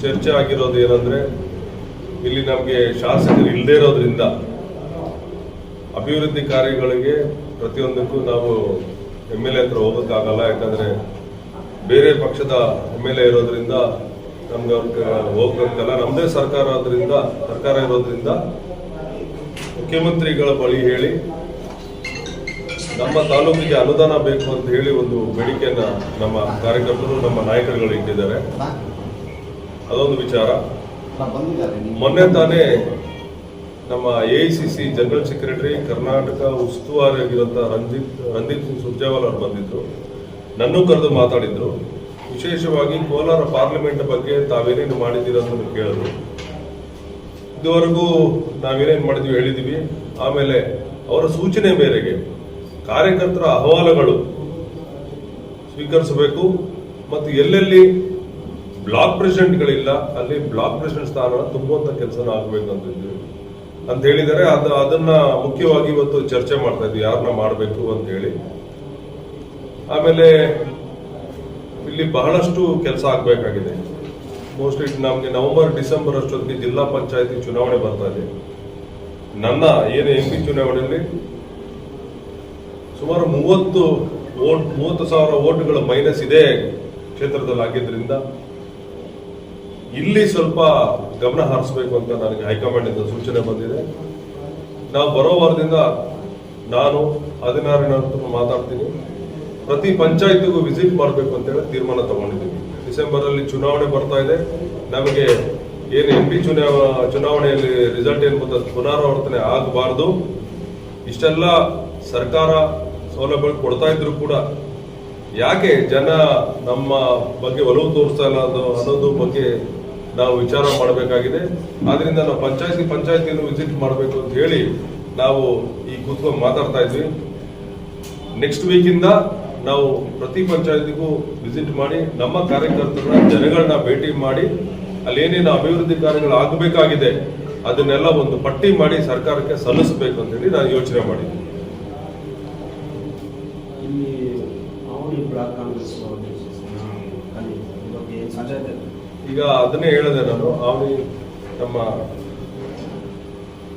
ಚರ್ಚೆ ಆಗಿರೋದು ಏನಂದ್ರೆ, ಇಲ್ಲಿ ನಮಗೆ ಶಾಸಕರು ಇಲ್ಲದೆ ಇರೋದ್ರಿಂದ ಅಭಿವೃದ್ಧಿ ಕಾರ್ಯಗಳಿಗೆ ಪ್ರತಿಯೊಂದಕ್ಕೂ ನಾವು ಎಂ ಎಲ್ ಎ ಹತ್ರ ಹೋಗೋಕ್ಕಾಗಲ್ಲ, ಯಾಕಂದ್ರೆ ಬೇರೆ ಪಕ್ಷದ ಎಂ ಎಲ್ ಎ ಇರೋದ್ರಿಂದ ನಮ್ಗೆ ಅವ್ರಿಗೆ ಹೋಗಬೇಕಲ್ಲ. ನಮ್ಮದೇ ಸರ್ಕಾರ ಆದ್ರಿಂದ, ಸರ್ಕಾರ ಇರೋದ್ರಿಂದ ಮುಖ್ಯಮಂತ್ರಿಗಳ ಬಳಿ ಹೇಳಿ, ನಮ್ಮ ತಾಲೂಕಿಗೆ ಅನುದಾನ ಬೇಕು ಅಂತ ಹೇಳಿ ಒಂದು ಬೇಡಿಕೆಯನ್ನ ನಮ್ಮ ಕಾರ್ಯಕರ್ತರು, ನಮ್ಮ ನಾಯಕರುಗಳು ಇಟ್ಟಿದ್ದಾರೆ. ಅದೊಂದು ವಿಚಾರ. ಮೊನ್ನೆ ತಾನೇ ನಮ್ಮ A C C general secretary Karnataka ಉಸ್ತುವಾರಿ ಆಗಿರುವಂತ ರಂಜಿತ್ ರಂದೀಪ್ ಸಿಂಗ್ ಸುರ್ಜೇವಾಲ್ ಅವರು ಬಂದಿದ್ರು. ನನ್ನೂ ಕರೆದು ಮಾತಾಡಿದ್ರು. ವಿಶೇಷವಾಗಿ ಕೋಲಾರ ಪಾರ್ಲಿಮೆಂಟ್ ಬಗ್ಗೆ ತಾವೇನೇನು ಮಾಡಿದ್ದೀರಾ ಅಂತ ಕೇಳಿದ್ರು. ಇದುವರೆಗೂ ನಾವೇನೇನು ಮಾಡಿದ್ವಿ ಹೇಳಿದ್ವಿ. ಆಮೇಲೆ ಅವರ ಸೂಚನೆ ಮೇರೆಗೆ ಕಾರ್ಯಕರ್ತರ ಅಹವಾಲುಗಳು ಸ್ವೀಕರಿಸಬೇಕು. ಮತ್ತು ಎಲ್ಲೆಲ್ಲಿ ಬ್ಲಾಕ್ ಪ್ರೆಸಿಡೆಂಟ್ಗಳಿಲ್ಲ, ಅಲ್ಲಿ ಬ್ಲಾಕ್ ಪ್ರೆಸಿಡೆಂಟ್ ಸ್ಥಾನ ತುಂಬುವಂಥ ಕೆಲಸನ ಅಂತ ಇದ್ದೀವಿ ಅಂತ ಹೇಳಿದರೆ ಅದು, ಅದನ್ನ ಮುಖ್ಯವಾಗಿ ಇವತ್ತು ಚರ್ಚೆ ಮಾಡ್ತಾ ಇದ್ವಿ ಯಾರನ್ನ ಮಾಡಬೇಕು ಅಂತ ಹೇಳಿ. ಆಮೇಲೆ ಇಲ್ಲಿ ಬಹಳಷ್ಟು ಕೆಲಸ ಆಗ್ಬೇಕಾಗಿದೆ. ಮೋಸ್ಟ್ಲಿ ನಮಗೆ ನವೆಂಬರ್, ಡಿಸೆಂಬರ್ ಅಷ್ಟೊತ್ತಿಗೆ ಜಿಲ್ಲಾ ಪಂಚಾಯತಿ ಚುನಾವಣೆ ಬರ್ತಾ ಇದೆ. ನನ್ನ ಏನು ಎಂ ಪಿ ಚುನಾವಣೆಯಲ್ಲಿ ಸುಮಾರು ಮೂವತ್ತು ಓಟ್ ಮೂವತ್ತು ಸಾವಿರ ಓಟ್ಗಳ ಮೈನಸ್ ಇದೆ ಕ್ಷೇತ್ರದಲ್ಲಿ ಆಗಿದ್ರಿಂದ ಇಲ್ಲಿ ಸ್ವಲ್ಪ ಗಮನ ಹರಿಸಬೇಕು ಅಂತ ನನಗೆ ಹೈಕಮಾಂಡ್ ಇಂದ ಸೂಚನೆ ಬಂದಿದೆ. ನಾವು ಬರೋ ವಾರದಿಂದ ನಾನು ಹದಿನಾರನೇ ಮಾತಾಡ್ತೀನಿ. ಪ್ರತಿ ಪಂಚಾಯತಿಗೂ ವಿಸಿಟ್ ಮಾಡಬೇಕು ಅಂತ ಹೇಳಿ ತೀರ್ಮಾನ ತಗೊಂಡಿದ್ದೀವಿ ಡಿಸೆಂಬರ್ ಅಲ್ಲಿ ಚುನಾವಣೆ ಬರ್ತಾ ಇದೆ. ನಮಗೆ ಏನು ಎಂ ಪಿ ಚುನಾವ ಚುನಾವಣೆಯಲ್ಲಿ ರಿಸಲ್ಟ್ ಏನು ಬಂದ ಪುನರಾವರ್ತನೆ ಆಗಬಾರ್ದು. ಇಷ್ಟೆಲ್ಲ ಸರ್ಕಾರ ಸೌಲಭ್ಯ ಕೊಡ್ತಾ ಇದ್ರು ಕೂಡ ಯಾಕೆ ಜನ ನಮ್ಮ ಬಗ್ಗೆ ಒಲವು ತೋರಿಸ್ತಾ ಇಲ್ಲ ಅನ್ನೋ ಅನ್ನೋದು ಬಗ್ಗೆ ನಾವು ವಿಚಾರ ಮಾಡಬೇಕಾಗಿದೆ. ಆದ್ರಿಂದ ನಾವು ಪಂಚಾಯತಿ ಪಂಚಾಯತಿಯನ್ನು ವಿಸಿಟ್ ಮಾಡಬೇಕು ಅಂತ ಹೇಳಿ ನಾವು ಈ ಕೂತ್ಕೊಂಡು ಮಾತಾಡ್ತಾ ಇದ್ವಿ. ನೆಕ್ಸ್ಟ್ ವೀಕಿಂದ ನಾವು ಪ್ರತಿ ಪಂಚಾಯತಿಗೂ ವಿಸಿಟ್ ಮಾಡಿ, ನಮ್ಮ ಕಾರ್ಯಕರ್ತರನ್ನ ಜನಗಳನ್ನ ಭೇಟಿ ಮಾಡಿ ಅಲ್ಲಿ ಏನೇನು ಅಭಿವೃದ್ಧಿ ಕಾರ್ಯಗಳು ಆಗಬೇಕಾಗಿದೆ, ಅದನ್ನೆಲ್ಲ ಒಂದು ಪಟ್ಟಿ ಮಾಡಿ ಸರ್ಕಾರಕ್ಕೆ ಸಲ್ಲಿಸಬೇಕು ಅಂತ ಹೇಳಿ ನಾನು ಯೋಚನೆ ಮಾಡಿದ್ದೀನಿ ಇಲ್ಲಿ ಈಗ ಅದನ್ನೇ ಹೇಳಿದೆ ನಾನು. ಅವನಿ ನಮ್ಮ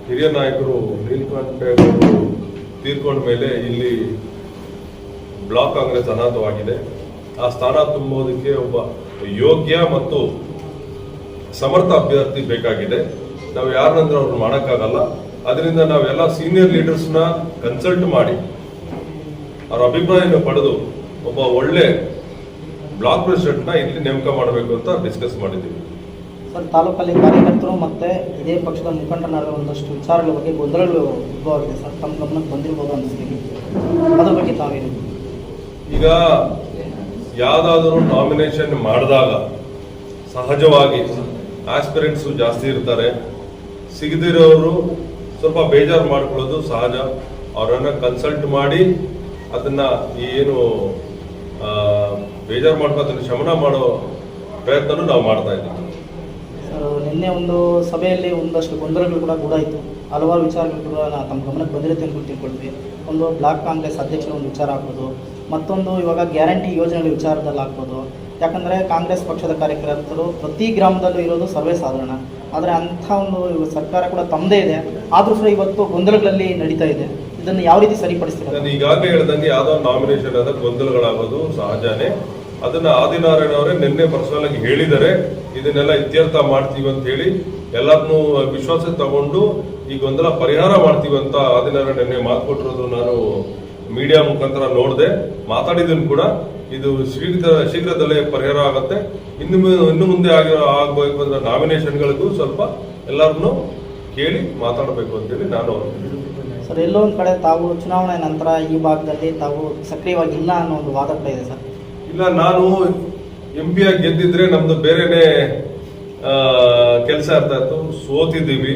ಹಿರಿಯ ನಾಯಕರು ನೀಲಕಂಠೇಗೌಡರು ತೀರ್ಕೊಂಡ ಮೇಲೆ ಇಲ್ಲಿ ಬ್ಲಾಕ್ ಕಾಂಗ್ರೆಸ್ ಅನಾಥವಾಗಿದೆ ಆ ಸ್ಥಾನ ತುಂಬೋದಕ್ಕೆ ಒಬ್ಬ ಯೋಗ್ಯ ಮತ್ತು ಸಮರ್ಥ ಅಭ್ಯರ್ಥಿ ಬೇಕಾಗಿದೆ. ನಾವು ಯಾರನ್ನಂದ್ರೆ ಅವ್ರು ಮಾಡೋಕ್ಕಾಗಲ್ಲ. ಅದರಿಂದ ನಾವೆಲ್ಲ ಸೀನಿಯರ್ ಲೀಡರ್ಸ್ನ ಕನ್ಸಲ್ಟ್ ಮಾಡಿ, ಅವರ ಅಭಿಪ್ರಾಯನ ಪಡೆದು ಒಬ್ಬ ಒಳ್ಳೆ ಬ್ಲಾಕ್ ಪ್ರೆಸಿಡೆಂಟ್ನ ಇಲ್ಲಿ ನೇಮಕ ಮಾಡಬೇಕು ಅಂತ ಡಿಸ್ಕಸ್ ಮಾಡಿದ್ದೀವಿ. ಸರ್ ತಾಲೂಕಲ್ಲಿ ಕಾರ್ಯಕರ್ತರು ಮತ್ತೆ ಇದೇ ಪಕ್ಷದ ಮುಖಂಡರ ನಡುವೆ ಒಂದಷ್ಟು ವಿಚಾರಗಳ ಬಗ್ಗೆ ಗೊಂದಲಗಳು ಉದ್ಭವಾಗಿದೆ ಸರ್ ತಮ್ಮ ಗಮನಕ್ಕೆ ಬಂದಿರ್ಬೋದು ಅನಿಸ್ತೀವಿ ಅದ್ರ ಬಗ್ಗೆ ತಾವೇನು? ಈಗ ಯಾವುದಾದರೂ ನಾಮಿನೇಷನ್ ಮಾಡಿದಾಗ ಸಹಜವಾಗಿ ಆಸ್ಪಿರೆಂಟ್ಸು ಜಾಸ್ತಿ ಇರ್ತಾರೆ. ಸಿಗದಿರೋರು ಸ್ವಲ್ಪ ಬೇಜಾರು ಮಾಡ್ಕೊಳ್ಳೋದು ಸಹಜ. ಅವರನ್ನು ಕನ್ಸಲ್ಟ್ ಮಾಡಿ ಅದನ್ನು ಏನು ಆ, ಬೇಜಾರು ಮಾಡ್ಕೊಳ್ಳೋದನ್ನ ಶಮನ ಮಾಡೋ ಪ್ರಯತ್ನನೂ ನಾವು ಮಾಡ್ತಾ ಇದ್ದೀವಿ. ಸರ್ ನಿನ್ನೆ ಒಂದು ಸಭೆಯಲ್ಲಿ ಒಂದಷ್ಟು ಗೊಂದಲಗಳು ಕೂಡ ಗೂಡಾಯಿತು ಹಲವಾರು ವಿಚಾರಗಳು ಕೂಡ ತಮ್ಮ ಗಮನಕ್ಕೆ ಬಂದಿರುತ್ತೆ ಅಂತ ತಿಳ್ಕೊಳ್ತೀವಿ. ಒಂದು ಬ್ಲಾಕ್ ಕಾಂಗ್ರೆಸ್ ಅಧ್ಯಕ್ಷರ ಒಂದು ವಿಚಾರ ಆಗ್ಬೋದು. ಮತ್ತೊಂದು ಇವಾಗ ಗ್ಯಾರಂಟಿ ಯೋಜನೆಗಳ ವಿಚಾರದಲ್ಲಿ ಆಗ್ಬೋದು. ಯಾಕಂದರೆ ಕಾಂಗ್ರೆಸ್ ಪಕ್ಷದ ಕಾರ್ಯಕರ್ತರು ಪ್ರತಿ ಗ್ರಾಮದಲ್ಲೂ ಇರೋದು ಸರ್ವೇ ಸಾಧಾರಣ. ಆದರೆ ಅಂಥ ಒಂದು ಸರ್ಕಾರ ಕೂಡ ತಮ್ಮದೇ ಇದೆ. ಆದರೂ ಸಹ ಇವತ್ತು ಗೊಂದಲಗಳಲ್ಲಿ ನಡೀತಾ ಇದೆ. ಇದನ್ನು ಯಾವ ರೀತಿ ಸರಿಪಡಿಸ್ತಾರೆ? ನಾನು ಈಗಾಗಲೇ ಹೇಳ್ದಂಗೆ ಯಾವ್ದೋ ನಾಮಿನೇಷನ್ ಆದ ಗೊಂದಲಗಳಾಗೋದು ಸಹಜನೇ. ಅದನ್ನ ಆದಿನಾರಾಯಣ ಅವರೇ ನಿನ್ನೆ ಪರ್ಸನಲ್ ಆಗಿ ಹೇಳಿದ್ದಾರೆ. ಇದನ್ನೆಲ್ಲ ಇತ್ಯರ್ಥ ಮಾಡ್ತೀವಿ ಅಂತ ಹೇಳಿ ಎಲ್ಲರನ್ನೂ ವಿಶ್ವಾಸ ತಗೊಂಡು ಈ ಗೊಂದಲ ಪರಿಹಾರ ಮಾಡ್ತೀವಿ ಅಂತ ಆದಿನಾರಾಯಣ ನಿನ್ನೆ ಮಾತು ಕೊಟ್ಟಿರೋದು ನಾನು ಮೀಡಿಯಾ ಮುಖಾಂತರ ನೋಡಿದೆ. ಮಾತಾಡಿದನು ಕೂಡ. ಇದು ಶೀಘ್ರ, ಶೀಘ್ರದಲ್ಲೇ ಪರಿಹಾರ ಆಗುತ್ತೆ. ಇನ್ನು ಇನ್ನು ಮುಂದೆ ಆಗಿರೋ ಆಗಬೇಕು ಅಂದ್ರೆ ನಾಮಿನೇಷನ್ಗಳಿಗೂ ಸ್ವಲ್ಪ ಎಲ್ಲರನ್ನೂ ಕೇಳಿ ಮಾತಾಡಬೇಕು ಅಂತೇಳಿ ನಾನು ಸರ್, ಎಲ್ಲೋ ಒಂದು ಕಡೆ ತಾವು ಚುನಾವಣೆ ನಂತರ ಈ ಭಾಗದಲ್ಲಿ ತಾವು ಸಕ್ರಿಯವಾಗಿಲ್ಲ ಅನ್ನೋ ಒಂದು ವಾದ ಕೂಡ ಇದೆ ಸರ್. ಇಲ್ಲ, ನಾನು ಎಂ ಪಿ ಆಗಿ ಗೆದ್ದಿದ್ರೆ ನಮ್ದು ಬೇರೆನೆ ಕೆಲಸ ಇರ್ತಾ ಇತ್ತು. ಸೋತಿದ್ದೀವಿ.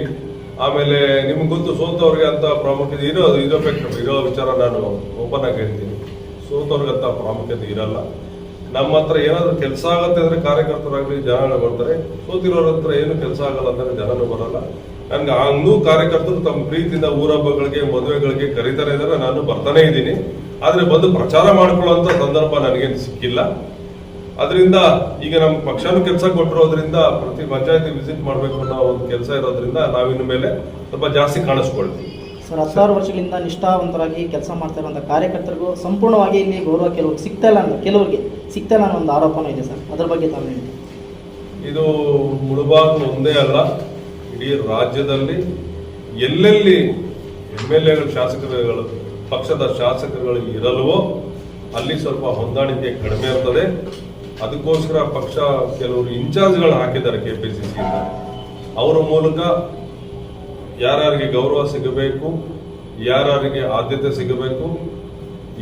ಆಮೇಲೆ ನಿಮ್ಗೆ ಗೊತ್ತು, ಸೋತವ್ರಿಗೆ ಅಂತ ಪ್ರಾಮುಖ್ಯತೆ ಇರೋ ಇರೋ ಇರೋ ವಿಚಾರ ನಾನು ಓಪನ್ ಆಗಿ ಹೇಳ್ತೀನಿ. ಸೋತವ್ರಿಗೆ ಅಂತ ಪ್ರಾಮುಖ್ಯತೆ ಇರಲ್ಲ. ನಮ್ಮ ಹತ್ರ ಏನಾದರೂ ಕೆಲಸ ಆಗುತ್ತೆ ಅಂದ್ರೆ ಕಾರ್ಯಕರ್ತರಾಗಲಿ, ಜನಗಳು ಬರ್ತಾರೆ. ಸೋತಿರೋರ ಹತ್ರ ಏನು ಕೆಲಸ ಆಗಲ್ಲ ಅಂದ್ರೆ ಜನನು ಬರಲ್ಲ. ನನಗೆ ಹಂಗೂ ಕಾರ್ಯಕರ್ತರು ತಮ್ಮ ಪ್ರೀತಿಯಿಂದ ಊರಹಬ್ಬಗಳಿಗೆ ಮದುವೆಗಳಿಗೆ ಕರೀತಾರೆ ಇದ್ದಾರೆ. ನಾನು ಬರ್ತಾನೆ ಇದ್ದೀನಿ. ಆದ್ರೆ ಬಂದು ಪ್ರಚಾರ ಮಾಡ್ಕೊಳ್ಳುವಂತ ಸಂದರ್ಭ ನನಗೆ ಸಿಕ್ಕಿಲ್ಲ. ಅದರಿಂದ ಈಗ ನಮ್ಮ ಪಕ್ಷನೂ ಕೆಲಸ ಕೊಟ್ಟಿರೋದ್ರಿಂದ ಪ್ರತಿ ಪಂಚಾಯತಿ ವಿಸಿಟ್ ಮಾಡಬೇಕು ಅನ್ನೋ ಒಂದು ಕೆಲಸ ಇರೋದ್ರಿಂದ ನಾವಿನ ಮೇಲೆ ಸ್ವಲ್ಪ ಜಾಸ್ತಿ ಕಾಣಿಸ್ಕೊಳ್ತೀವಿ. ಸರ್ ಹತ್ತಾರು ವರ್ಷಗಳಿಂದ ನಿಷ್ಠಾವಂತರಾಗಿ ಕೆಲಸ ಮಾಡ್ತಾ ಇರುವಂಥ ಕಾರ್ಯಕರ್ತರಿಗೂ ಸಂಪೂರ್ಣವಾಗಿ ಇಲ್ಲಿ ಗೌರವ ಕೆಲವ್ರಿಗೆ ಸಿಗ್ತಾ ಇಲ್ಲ ಅಂತ ಕೆಲವರಿಗೆ ಸಿಗ್ತಾ ಇಲ್ಲ ಅನ್ನೋ ಒಂದು ಆರೋಪನೂ ಇದೆ ಸರ್. ಅದ್ರ ಬಗ್ಗೆ ತಾವು ಹೇಳಿ. ಇದು ಮುಳುಬಾಗ್ ಒಂದೇ ಅಲ್ಲ ಇಡೀ ರಾಜ್ಯದಲ್ಲಿ ಎಲ್ಲೆಲ್ಲಿ ಎಂ ಎಲ್ ಎಗಳು ಶಾಸಕರುಗಳು ಪಕ್ಷದ ಶಾಸಕರುಗಳು ಇರಲ್ವೋ, ಅಲ್ಲಿ ಸ್ವಲ್ಪ ಹೊಂದಾಣಿಕೆ ಕಡಿಮೆ ಇರ್ತದೆ ಅದಕ್ಕೋಸ್ಕರ ಪಕ್ಷ ಕೆಲವರು ಇನ್ಚಾರ್ಜ್ಗಳು ಹಾಕಿದ್ದಾರೆ ಕೆ ಪಿ ಸಿ ಸಿಯಿಂದ ಅವರ ಮೂಲಕ ಯಾರ್ಯಾರಿಗೆ ಗೌರವ ಸಿಗಬೇಕು, ಯಾರ್ಯಾರಿಗೆ ಆದ್ಯತೆ ಸಿಗಬೇಕು,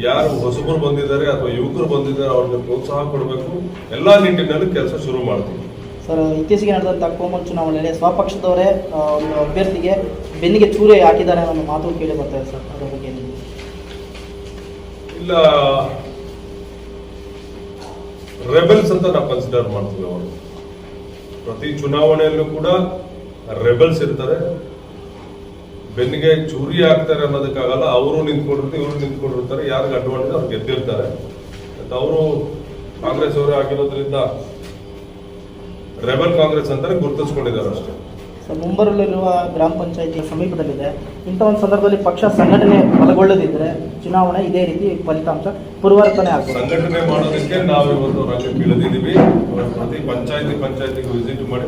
ಯಾರು ಹೊಸಬರು ಬಂದಿದ್ದಾರೆ ಅಥವಾ ಯುವಕರು ಬಂದಿದ್ದಾರೆ ಅವ್ರಿಗೆ ಪ್ರೋತ್ಸಾಹ ಕೊಡಬೇಕು, ಎಲ್ಲ ನಿಟ್ಟಿನಲ್ಲಿ ಕೆಲಸ ಶುರು ಮಾಡ್ತೀವಿ. ಸರ್, ಇತ್ತೀಚೆಗೆ ನಡೆದಂಥ ಕೋಮಲ್ ಚುನಾವಣೆಯಲ್ಲಿ ಸ್ವಪಕ್ಷದವರೇ ಒಂದು ಅಭ್ಯರ್ಥಿಗೆ ಬೆನ್ನಿಗೆ ಚೂರೆ ಹಾಕಿದ್ದಾರೆ ಅನ್ನೋ ಮಾತು ಕೇಳಿ ಬರ್ತಾ ಇದೆ ಸರ್? ಇಲ್ಲ. ರೆಬೆಲ್ಸ್ ಅಂತ ನಾವು ಕನ್ಸಿಡರ್ ಮಾಡ್ತೀವಿ ಅವರು. ಪ್ರತಿ ಚುನಾವಣೆಯಲ್ಲೂ ಕೂಡ ರೆಬೆಲ್ಸ್ ಇರ್ತಾರೆ. ಬೆನ್ನಿಗೆ ಚೂರಿ ಆಗ್ತಾರೆ ಅನ್ನೋದಕ್ಕಾಗಲ್ಲ, ಅವರು ನಿಂತ್ಕೊಂಡಿರ್ತಾರೆ, ಇವರು ನಿಂತ್ಕೊಂಡಿರ್ತಾರೆ ಯಾರಿಗೆ ಅಡ್ವಾಂಟೇಜ್ ಅವ್ರು ಗೆದ್ದಿರ್ತಾರೆ. ಅವರು ಕಾಂಗ್ರೆಸ್ ಅವರೇ ಆಗಿರೋದ್ರಿಂದ ರೆಬೆಲ್ ಕಾಂಗ್ರೆಸ್ ಅಂತಾರೆ, ಗುರುತಿಸ್ಕೊಂಡಿದ್ದಾರೆ ಅಷ್ಟೇ. ಮುಂಬರಲಿರುವ ಗ್ರಾಮ ಪಂಚಾಯತಿ ಸಮೀಪದಲ್ಲಿದೆ. ಇಂಥ ಒಂದು ಸಂದರ್ಭದಲ್ಲಿ ಪಕ್ಷ ಸಂಘಟನೆ ಬಲಗೊಳ್ಳದಿದ್ದರೆ ಚುನಾವಣೆ ಇದೇ ರೀತಿ ಫಲಿತಾಂಶ ಪುನರಾವರ್ತನೆ ಆಗುತ್ತೆ. ಸಂಘಟನೆ ಮಾಡೋದಕ್ಕೆ ನಾವು ಇವತ್ತು ರಾಜ್ಯಕ್ಕೆ ಇಳಿದಿದ್ದೀವಿ ಪ್ರತಿ ಪಂಚಾಯತಿ ಪಂಚಾಯತಿಗೆ ವಿಸಿಟ್ ಮಾಡಿ.